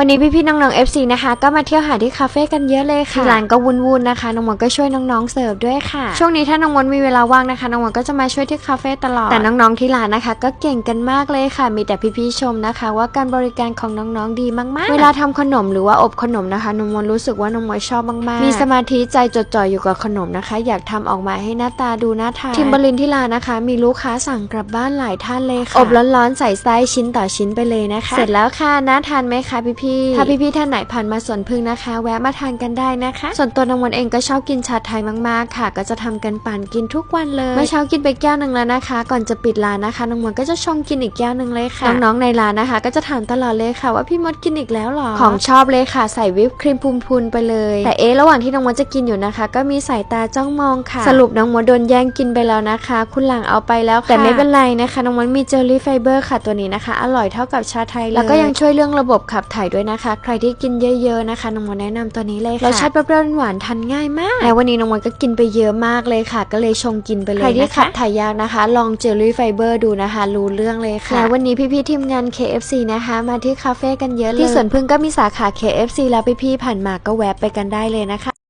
วันนี้พี่ๆน้องๆ FC นะคะ ก็มาเที่ยวหาที่คาเฟ่กันเยอะเลยค่ะที่ร้านก็วุ่นๆนะคะน้องมนก็ช่วยน้องๆเสิร์ฟด้วยค่ะ ช่วงนี้ถ้าน้องมนมีเวลาว่างนะคะน้องมนก็จะมาช่วยที่คาเฟ่ตลอดแต่น้องๆที่ร้านนะคะ ก็เก่งกันมากเลยค่ะ มีแต่พี่ๆชมนะคะ ว่าการบริการของน้องๆดีมากๆ เวลาทำขนมหรือว่าอบขนมนะคะน้องมนรู้สึกว่าน้องมนชอบมากๆ มีสมาธิใจจดจ่ออยู่กับขนมนะคะ อยากทำออกมาให้หน้าตาดูน่าทานทิมเบอร์ลินที่ร้านนะคะ มีลูกค้าสั่งกลับบ้านหลายท่านเลยค่ะอบร้อนๆใส่ไส้ชิ้นต่อชิ้นไปเลยนะคะ เสร็จแล้วค่ะน่าทานไหมคะพี่ๆถ้าพี่ๆท่านไหนผ่านมาสวนพึ่งนะคะ แวะมาทานกันได้นะคะ ส่วนตัวน้องมนเองก็ชอบกินชาไทยมากๆค่ะ ก็จะทำกันปั่นกินทุกวันเลยเมื่อเช้ากินไปแก้วหนึ่งแล้วนะคะ ก่อนจะปิดร้านนะคะน้องมนก็จะชงกินอีกแก้วหนึ่งเลยค่ะน้องๆในร้านนะคะ ก็จะถามตลอดเลยค่ะ ว่าพี่มดกินอีกแล้วเหรอของชอบเลยค่ะใส่วิปครีมพูนๆไปเลย แต่เอ๊ะระหว่างที่น้องมดจะกินอยู่นะคะ ก็มีสายตาจ้องมองค่ะ สรุปน้องมดโดนแย่งกินไปแล้วนะคะ คุณหลังเอาไปแล้วค่ะแต่ไม่เป็นไรนะคะน้องมดมีเจลลี่ไฟเบอร์ค่ะตัวนี้นะคะ อร่อยเท่ากับชาไทยเลยแล้วก็ยังช่วยเรื่องระบบขับถ่ายด้วยนะคะ ใครที่กินเยอะๆนะคะน้องมดแนะนำตัวนี้เลยค่ะรสชาติเปรี้ยวๆหวานๆทานง่ายมากแล้ววันนี้น้องมดก็กินไปเยอะมากเลยค่ะ ก็เลยชงกินไปเลยใครที่ขับถ่ายยากนะคะ ลองเจลลี่ไฟเบอร์ดูนะคะ รู้เรื่องเลยค่ะแล้ววันนี้พี่ๆทีมงาน KFC นะคะ มาที่คาเฟ่กันเยอะเลยที่สวนพึ่งก็มีสาขา KFC แล้วพี่ๆผ่านมาก็แวะไปกันได้เลยนะคะ